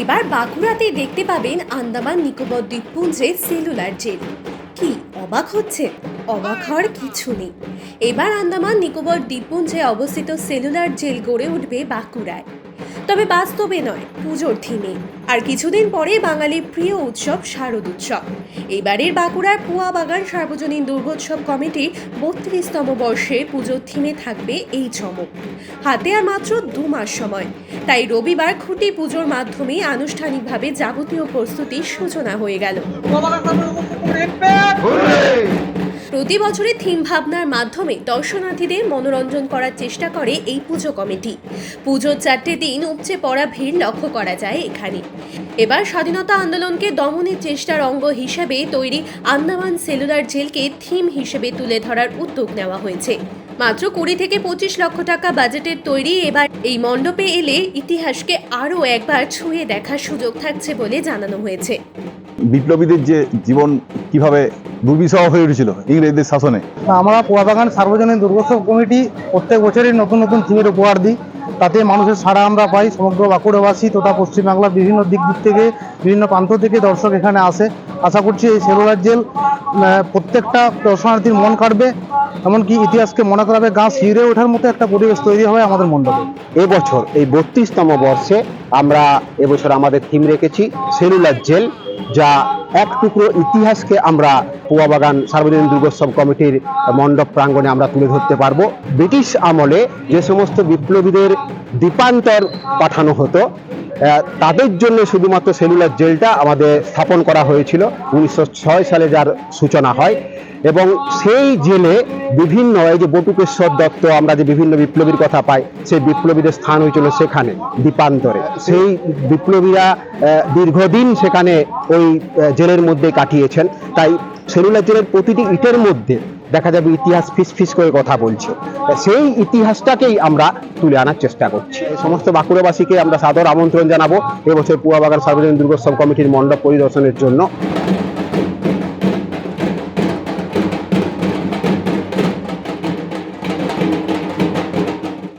এবার বাঁকুড়াতে দেখতে পাবেন আন্দামান নিকোবর দ্বীপপুঞ্জে সেলুলার জেল। কি অবাক হচ্ছে অবাক হওয়ার কিছু নেই। এবার আন্দামান নিকোবর দ্বীপপুঞ্জে অবস্থিত সেলুলার জেল গড়ে উঠবে বাঁকুড়ায়। তবে বাস্তবে নয় পুজোর থিমে। আর কিছুদিন পরে বাঙালির প্রিয় উৎসব শারদ উৎসব। এবারের বাঁকুড়ার পুয়া বাগান সার্বজনীন দুর্গোৎসব কমিটির বত্রিশতম বর্ষে পুজোর থিমে থাকবে এই চমক। হাতে আর মাত্র দু মাস সময়। তাই রবিবার খুঁটি পুজোর মাধ্যমে আনুষ্ঠানিকভাবে যাবতীয় প্রস্তুতির সূচনা হয়ে গেল। প্রতি বছরের থিম ভাবনার মাধ্যমে দর্শনার্থীদের মনোরঞ্জন করার চেষ্টা করে এই পুজো কমিটি। পুজোর চারটে দিন উপচে পড়া ভিড় লক্ষ্য করা যায় এখানে। এবার স্বাধীনতা আন্দোলনকে দমনের চেষ্টার অঙ্গ হিসেবে তৈরি আন্দামান সেলুলার জেলকে থিম হিসেবে তুলে ধরার উদ্যোগ নেওয়া হয়েছে। মাত্র কুড়ি থেকে পঁচিশ লক্ষ টাকা বাজেটের তৈরি এবার এই মণ্ডপে এলে ইতিহাসকে আরও একবার ছুঁয়ে দেখার সুযোগ থাকছে বলে জানানো হয়েছে। বিপ্লবীদের যে জীবন কীভাবে দুর্বিষহ হয়ে উঠেছিল ইংরেজদের শাসনে। আমরা পোয়াবাগান সার্বজনীন দুর্গোৎসব কমিটি প্রত্যেক বছরই নতুন নতুন থিমের উপহার দিই। তাতে মানুষের সাড়া আমরা পাই সমগ্র বাঁকুড়াবাসী তথা পশ্চিমবাংলার বিভিন্ন দিক দিক থেকে বিভিন্ন প্রান্ত থেকে দর্শক এখানে আসে। আশা করছি এই সেলুলার জেল প্রত্যেকটা দর্শনার্থীর মন কাটবে এমনকি ইতিহাসকে মনে করাবে গা শিউরে ওঠার মতো একটা পরিবেশ তৈরি হবে আমাদের মণ্ডপে। এবছর এই বত্রিশতম বর্ষে আমরা এবছর আমাদের থিম রেখেছি সেলুলার জেল যা এক টুকরো ইতিহাসকে আমরা পোয়াবাগান সার্বজনীন দুর্গোৎসব কমিটির মণ্ডপ প্রাঙ্গণে আমরা তুলে ধরতে পারব। ব্রিটিশ আমলে যে সমস্ত বিপ্লবীদের দ্বীপান্তর পাঠানো হতো তাদের জন্য শুধুমাত্র সেলুলার জেলটা আমাদের স্থাপন করা হয়েছিল, উনিশশো ছয় সালে যার সূচনা হয়। এবং সেই জেলে বিভিন্ন, এই যে বটুকেশ্বর দত্ত, আমরা যে বিভিন্ন বিপ্লবীর কথা পাই, সেই বিপ্লবীদের স্থান হয়েছিল সেখানে, দ্বীপান্তরে। সেই বিপ্লবীরা দীর্ঘদিন সেখানে ওই জেলের মধ্যে কাটিয়েছেন। তাই সেলুলার জেলের প্রতিটি ইটের মধ্যে দেখা যাবে ইতিহাস ফিস ফিস করে কথা বলছে। সেই ইতিহাসটাকেই আমরা তুলে আনার চেষ্টা করছি। সমস্ত বাঁকুড়াবাসীকে আমরা সাদর আমন্ত্রণ জানাব। এবছর পুয়াবাগান সার্বজনীন দুর্গোৎসব কমিটির মণ্ডপ পরিদর্শনের জন্য।